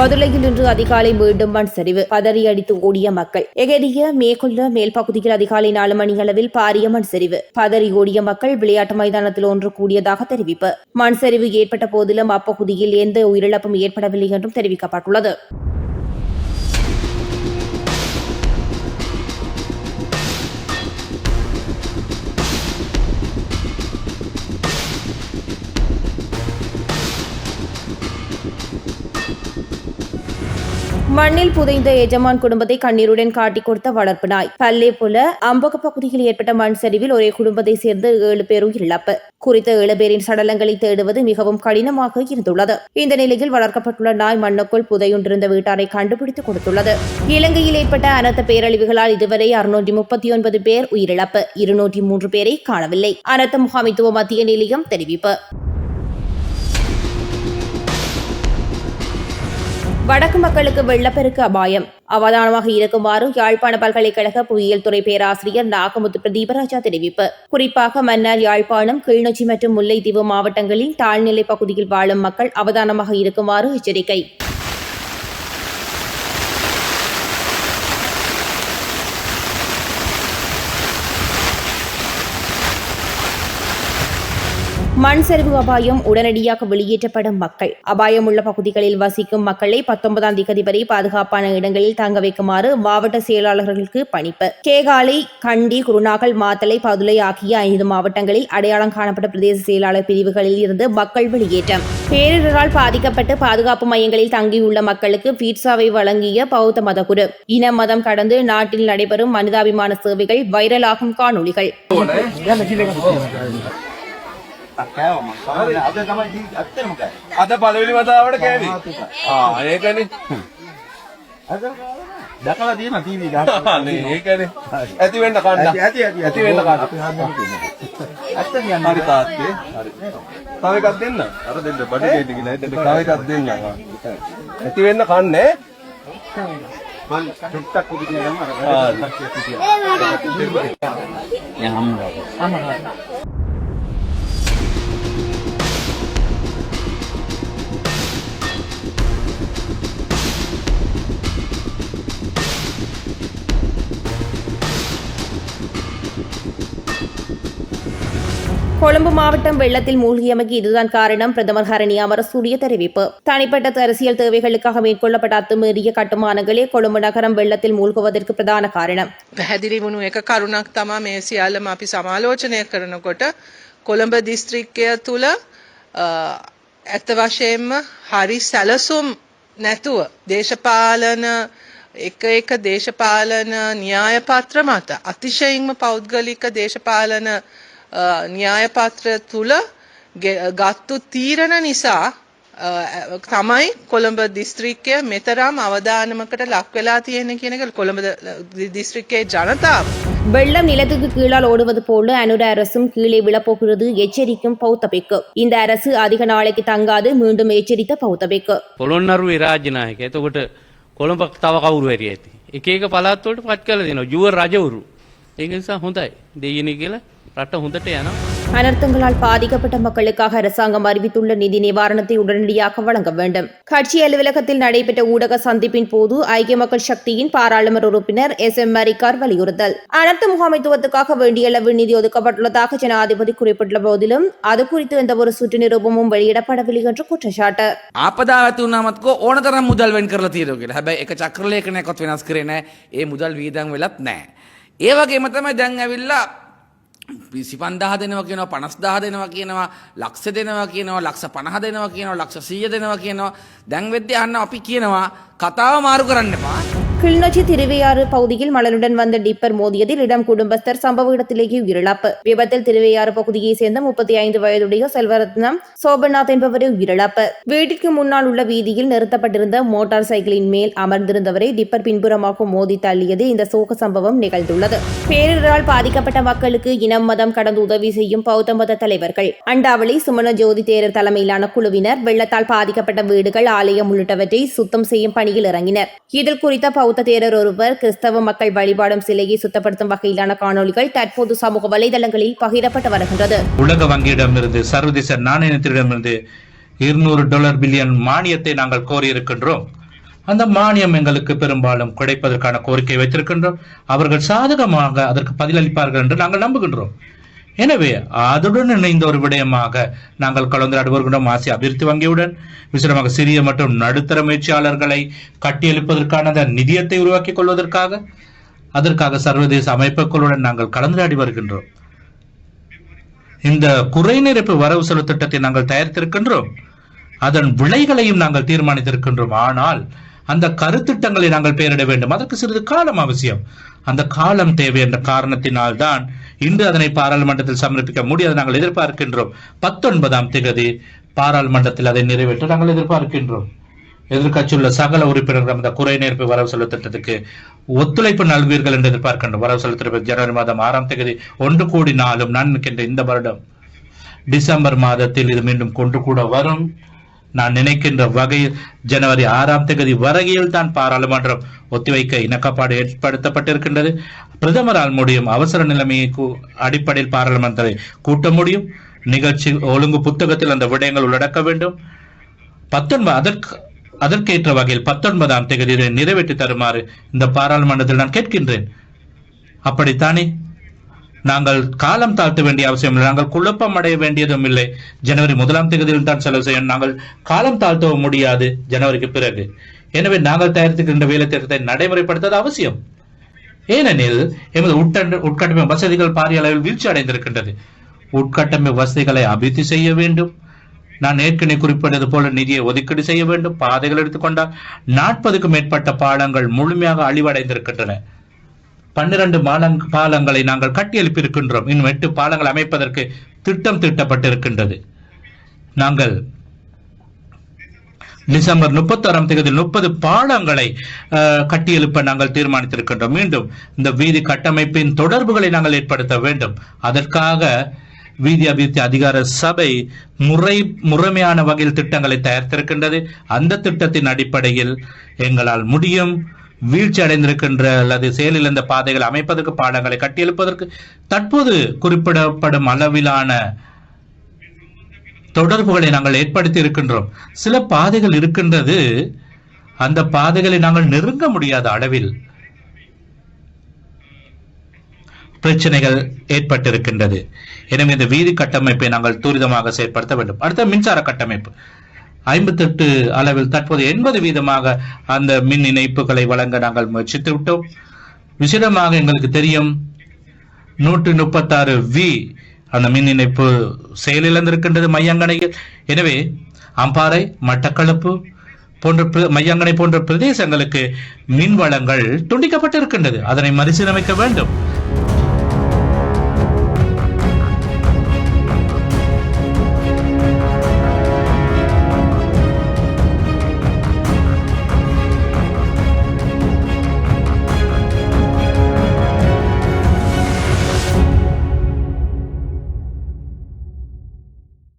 மதுரையில் இன்று அதிகாலை மீண்டும் மண் சரிவு. பதறியடித்து ஓடிய மக்கள். எகரிய மேற்கொள்ள மேல் பகுதியில் அதிகாலை நாலு மணி அளவில் பாரிய மண் சரிவு. பதறி ஓடிய மக்கள் விளையாட்டு மைதானத்தில் ஒன்று கூடியதாக தெரிவிப்பு. மண் சரிவு ஏற்பட்ட போதிலும் அப்பகுதியில் எந்த உயிரிழப்பும் ஏற்படவில்லை என்றும் தெரிவிக்கப்பட்டுள்ளது. மண்ணில் புதைந்த எஜமான் குடும்பத்தை கண்ணீருடன் காட்டிக் கொடுத்த வளர்ப்பு நாய். பல்லே போல அம்பக பகுதியில் ஏற்பட்ட மண் சரிவில் ஒரே குடும்பத்தை சேர்ந்த ஏழு பேர் உயிரிழப்பு. குறித்த ஏழு பேரின் சடலங்களை தேடுவது மிகவும் கடினமாக இருந்துள்ளது. இந்த நிலையில் வளர்க்கப்பட்டுள்ள நாய் மண்ணுக்குள் புதையுண்டிருந்த வீட்டாரை கண்டுபிடித்து கொடுத்துள்ளது. இலங்கையில் ஏற்பட்ட அனர்த்த பேரழிவுகளால் இதுவரை அறுநூற்றி முப்பத்தி ஒன்பது பேர் உயிரிழப்பு. இருநூற்றி மூன்று பேரை காணவில்லை. அனர்த்த முகாமித்துவ மத்திய நிலையம் தெரிவிப்பு. வடக்கு மக்களுக்கு வெள்ளப்பெருக்கு அபாயம். அவதானமாக இருக்குமாறு யாழ்ப்பாண பல்கலைக்கழக புவியியல் துறை பேராசிரியர் நாகமுத்து பிரதீபராஜா தெரிவிப்பு. குறிப்பாக மன்னார் யாழ்ப்பாணம் கிளிநொச்சி மற்றும் முல்லைத்தீவு மாவட்டங்களில் தாழ்நிலை பகுதியில் வாழும் மக்கள் அவதானமாக இருக்குமாறு எச்சரிக்கை. மண் சரிவு அபாயம் உடனடியாக வெளியேற்றப்படும் மக்கள். அபாயம் உள்ள பகுதிகளில் வசிக்கும் மக்களை பத்தொன்பதாம் தேதி வரை பாதுகாப்பான இடங்களில் தங்க வைக்குமாறு மாவட்ட செயலாளர்களுக்கு பணிப்பு. கேகாலை கண்டி குருநாகல் மாத்தலை பதுளை ஆகிய ஐந்து மாவட்டங்களில் அடையாளம் காணப்பட்ட பிரதேச செயலாளர் பிரிவுகளில் இருந்து மக்கள் வெளியேற்றம். பேரிடரால் பாதிக்கப்பட்டு பாதுகாப்பு மையங்களில் தங்கியுள்ள மக்களுக்கு பீட்சாவை வழங்கிய பௌத்த மத குரு. இன மதம் கடந்து நாட்டில் நடைபெறும் மனிதாபிமான சேவைகள் வைரலாகும் காணொலிகள் අද. අද පළවෙනි වතාවට කෑවි. ආ ඒකනේ. දැකලා තියෙන ටීවී. අනේ ඒකනේ. ඇති වෙන්න කන්න. ඇති ඇති ඇති ඇති වෙන්න කන්න. අපි හම්බෙන්න තියෙනවා. ඇත්ත කියන්නේ. හරි තාත්තේ. හරි. තව එකක් දෙන්න. අර දෙන්න බඩ ගේට ගිහලා දෙන්න තව එකක් දෙන්න. ඇති වෙන්න කන්නේ. මම චුට්ටක් උදින ගම අර ආ. கொழும்பு மாவட்டம் வெள்ளத்தில் மூழ்கியமைக்கு இதுதான் காரணம் பிரதமர் ஹரணி அமரசூரிய தெரிவிப்பு தனிப்பட்ட அரசியல் தேவைகளுக்காக மேற்கொள்ளப்பட்ட அத்துமீறிய கட்டுமானங்களே கொழும்பு நகரம் வெள்ளத்தில் மூழ்குவதற்கு பிரதான காரணம் පැහැදිලි වුණු එක කරුණක් තමා මේ සියල්ලම අපි සමාලෝචනය කරනකොට කොළඹ දිස්ත්‍රික්කය තුළ අ, ඇත්ත වශයෙන්ම හරි සැලසුම් නැතුව දේශපාලන එක එක දේශපාලන න්‍යායපත්‍ර මත අතිශයින්ම පෞද්ගලික දේශපාලන අ, න්‍යායපත්‍ර තුළ ගෙ- ගත්තු තීරණ නිසා අ, තමයි කොළඹ දිස්ත්‍රික්කය මෙතරම් අවධානමකට ලක් වෙලා තියෙන කියන එක කොළඹ ද- දිස්ත්‍රික්කයේ ජනතාව வெள்ளம் நிலத்துக்கு கீழால் ஓடுவது போல அனுர அரசும் கீழே விழப்போகிறது எச்சரிக்கும் பௌத்தபிக்கு இந்த அரசு அதிக நாளைக்கு தங்காது மீண்டும் எச்சரித்த பௌத்தபிக்கு පොළොන්නරු රාජ්‍යනායක එතකොට කොළඹ තව කවුරු වැරි ඇති. එක එක පළාත්වලට පත් කළ දෙනවා ජුව රජවරු. ඒක නිසා හොඳයි. දෙයනි කියලා ரட்டம் வந்துட்டே அனர்த்தங்களால் பாதிக்கப்பட்ட மக்களுக்காக அரசாங்கம் அறிவித்துள்ள நிதி நிவாரணத்தை உடனடியாக வழங்க வேண்டும். கட்சி அலுவலகத்தில் நடைபெற்ற ஊடக சந்திப்பின் போது ஐக்கிய மக்கள் சக்தியின் பாராளுமன்ற உறுப்பினர் எஸ். எம். மரிக்கார் வலியுறுத்தல். அனர்த்த முகாமைத்துவத்துக்காக வேண்டியளவு நிதி ஒதுக்கப்பட்டுள்ளதாக ஜனாதிபதி குறிப்பிட்டுள்ள போதிலும் அது குறித்து எந்த ஒரு சுற்று நிரூபமும் வெளியிடப்படவில்லை என்று குற்றச்சாட்டு. ஆபதாகத்து நாமத்துக்கு முதல் வெண்கரில் தீர்வுகள் ஏ முதல் வீதம் விலத் ஏ வகை மத்தமே தங்க ඒ වගේම තමයි දැන් ඇවිල්ලා 25000 දෙනවා කියනවා 50000 දෙනවා කියනවා ලක්ෂ දෙනවා කියනවා ලක්ෂ 50 දෙනවා කියනවා ලක්ෂ 100 දෙනවා කියනවා. දැන් වෙද්දී අහන්න අපි කියනවා කතාව මාරු කරන්න එපා. கிளிநொச்சி திருவையாறு பகுதியில் மலருடன் வந்த டிப்பர் மோதியதில் இடம் குடும்பஸ்தர் சம்பவ இடத்திலேயே உயிரிழப்பு. விபத்தில் திருவையாறு பகுதியை சேர்ந்த முப்பத்தி ஐந்து வயதுடைய செல்வரத்னம் சோபநாத் என்பவரை உயிரிழப்பு. வீட்டிற்கு முன்னால் உள்ள வீதியில் நிறுத்தப்பட்டிருந்த மோட்டார் சைக்கிளின் மேல் அமர்ந்திருந்தவரை டிப்பர் பின்புறமாக மோதி தள்ளியது இந்த சோக சம்பவம் நிகழ்ந்துள்ளது. பேரிடரால் பாதிக்கப்பட்ட மக்களுக்கு இனம் மதம் கடந்து உதவி செய்யும் பௌத்த மத தலைவர்கள். அண்டாவளி சுமண ஜோதி தேரர் தலைமையிலான குழுவினர் வெள்ளத்தால் பாதிக்கப்பட்ட வீடுகள் ஆலயம் உள்ளிட்டவற்றை சுத்தம் செய்யும் பணியில் இறங்கினர். இதில் குறித்த பௌத்த தேரர் ஒருவர் கிறிஸ்தவ மக்கள் வழிபாடும் சிலையை சுத்தப்படுத்தும் வகையிலான காணொளிகள் தற்போது சமூக வலைதளங்களில் பகிரப்பட்டு வருகின்றது. உலக வங்கியிடமிருந்து சர்வதேச நாணயத்திடமிருந்து இருநூறு டாலர் பில்லியன் மானியத்தை நாங்கள் கோரியிருக்கின்றோம். அந்த மானியம் எங்களுக்கு பெரும்பாலும் கிடைப்பதற்கான கோரிக்கை வைத்திருக்கின்றோம். அவர்கள் சாதகமாக அதற்கு பதிலளிப்பார்கள் என்று நாங்கள் நம்புகின்றோம். எனவே அதுடன் இணைந்த ஒரு விடயமாக நாங்கள் கலந்துரையாடி வருகின்றோம் ஆசிய அபிவிருத்தி வங்கியுடன் விசேடமாக சிறிய மற்றும் நடுத்தர முயற்சியாளர்களை கட்டியெழுப்பதற்கான அந்த நிதியத்தை உருவாக்கிக் கொள்வதற்காக அதற்காக சர்வதேச அமைப்புகளுடன் நாங்கள் கலந்துரையாடி வருகின்றோம். இந்த குறைநிரப்பு வரவு செலவு திட்டத்தை நாங்கள் தயாரித்திருக்கின்றோம். அதன் விலைகளையும் நாங்கள் தீர்மானித்திருக்கின்றோம். ஆனால் அந்த கருத்திட்டங்களை நாங்கள் பெயரிட வேண்டும். அதற்கு சிறிது காலம் அவசியம். அந்த காலம் தேவை என்ற காரணத்தினால் தான் இன்று அதனை பாராளுமன்றத்தில் சமர்ப்பிக்க முடியாது நாங்கள் எதிர்பார்க்கின்றோம். பத்தொன்பதாம் திகதி பாராளுமன்றத்தில் அதை நிறைவேற்ற நாங்கள் எதிர்பார்க்கின்றோம். எதிர்க்கட்சியுள்ள சகல உறுப்பினர்கள் அந்த குறை நேர்ப்பு வரவு செலவு திட்டத்துக்கு ஒத்துழைப்பு நல்வீர்கள் என்று எதிர்பார்க்கின்றோம். வரவு செலவு திட்டம் ஜனவரி மாதம் ஆறாம் தேதி ஒன்று கோடி நாளும் நான் நினைக்கின்ற இந்த வருடம். டிசம்பர் மாதத்தில் இது மீண்டும் கொண்டு கூட வரும். நான் நினைக்கின்ற வகையில் ஜனவரி ஆறாம் தேதி வரையில் தான் பாராளுமன்றம் ஒத்திவைக்க இணக்கப்பாடு ஏற்படுத்தப்பட்டிருக்கின்றது. பிரதமரால் முடியும் அவசர நிலைமையை அடிப்படையில் பாராளுமன்றத்தை கூட்ட முடியும். நிகழ்ச்சி ஒழுங்கு புத்தகத்தில் அந்த விடயங்கள் உள்ளடக்க வேண்டும். பத்தொன்பது அதற்கு அதற்கேற்ற வகையில் பத்தொன்பதாம் தேதி நிறைவேற்றி தருமாறு இந்த பாராளுமன்றத்தில் நான் கேட்கின்றேன். அப்படித்தானே? நாங்கள் காலம் தாழ்த்த வேண்டிய அவசியம் இல்லை. நாங்கள் குழப்பம் அடைய வேண்டியதும் இல்லை. ஜனவரி முதலாம் தேதியில் தான் செலவு செய்யணும் நாங்கள் காலம் தாழ்த்தவும் முடியாது ஜனவரிக்கு பிறகு. எனவே நாங்கள் தயாரித்துக்கின்ற வேலை திட்டத்தை நடைமுறைப்படுத்துவது அவசியம். ஏனெனில் எமது உட்கண்ட உட்கட்டமைப்பு வசதிகள் பாரிய அளவில் வீழ்ச்சி அடைந்திருக்கின்றது. உட்கட்டமைப்பு வசதிகளை அபிவிருத்தி செய்ய வேண்டும். நான் ஏற்கனவே குறிப்பிட்டது போல நிதியை ஒதுக்கீடு செய்ய வேண்டும். பாதைகள் எடுத்துக்கொண்டால் நாற்பதுக்கும் மேற்பட்ட பாலங்கள் முழுமையாக அழிவடைந்திருக்கின்றன. பன்னிரண்டு மாலங் பாலங்களை நாங்கள் கட்டியெழுப்பியிருக்கின்றோம். இன்னும் எட்டு பாலங்கள் அமைப்பதற்கு திட்டம் தீட்டப்பட்டிருக்கின்றது. நாங்கள் டிசம்பர் முப்பத்தாறாம் தேதி முப்பது பாலங்களை கட்டியெழுப்ப நாங்கள் தீர்மானித்திருக்கின்றோம். மீண்டும் இந்த வீதி கட்டமைப்பின் தொடர்புகளை நாங்கள் ஏற்படுத்த வேண்டும். அதற்காக வீதி அபிவிருத்தி அதிகார சபை முறை முறைமையான வகையில் திட்டங்களை தயாரித்திருக்கின்றது. அந்த திட்டத்தின் அடிப்படையில் எங்களால் முடியும். வீழ்ச்சி அடைந்திருக்கின்ற அல்லது செயலிழந்த பாதைகள் அமைப்பதற்கு பாடங்களை கட்டியெழுப்பதற்கு தற்போது குறிப்பிடப்படும் அளவிலான தொடர்புகளை நாங்கள் ஏற்படுத்தி இருக்கின்றோம். சில பாதைகள் இருக்கின்றது. அந்த பாதைகளை நாங்கள் நெருங்க முடியாத அளவில் பிரச்சனைகள் ஏற்பட்டிருக்கின்றது. எனவே இந்த வீதி கட்டமைப்பை நாங்கள் துரிதமாக செயற்படுத்த வேண்டும். அடுத்த மின்சார கட்டமைப்பு. ஐம்பத்தெட்டு அளவில் தற்போது எண்பது வீதமாக அந்த மின் இணைப்புகளை வழங்க நாங்கள் முயற்சித்து விட்டோம் விசேடமாக எங்களுக்கு தெரியும் நூற்றி முப்பத்தாறு வி அந்த மின் இணைப்பு செயலிழந்திருக்கின்றது மையங்கனையில் எனவே அம்பாறை மட்டக்களப்பு போன்ற மையங்கனை போன்ற பிரதேசங்களுக்கு மின் வளங்கள் துண்டிக்கப்பட்டிருக்கின்றது. அதனை மறுசீரமைக்க வேண்டும்.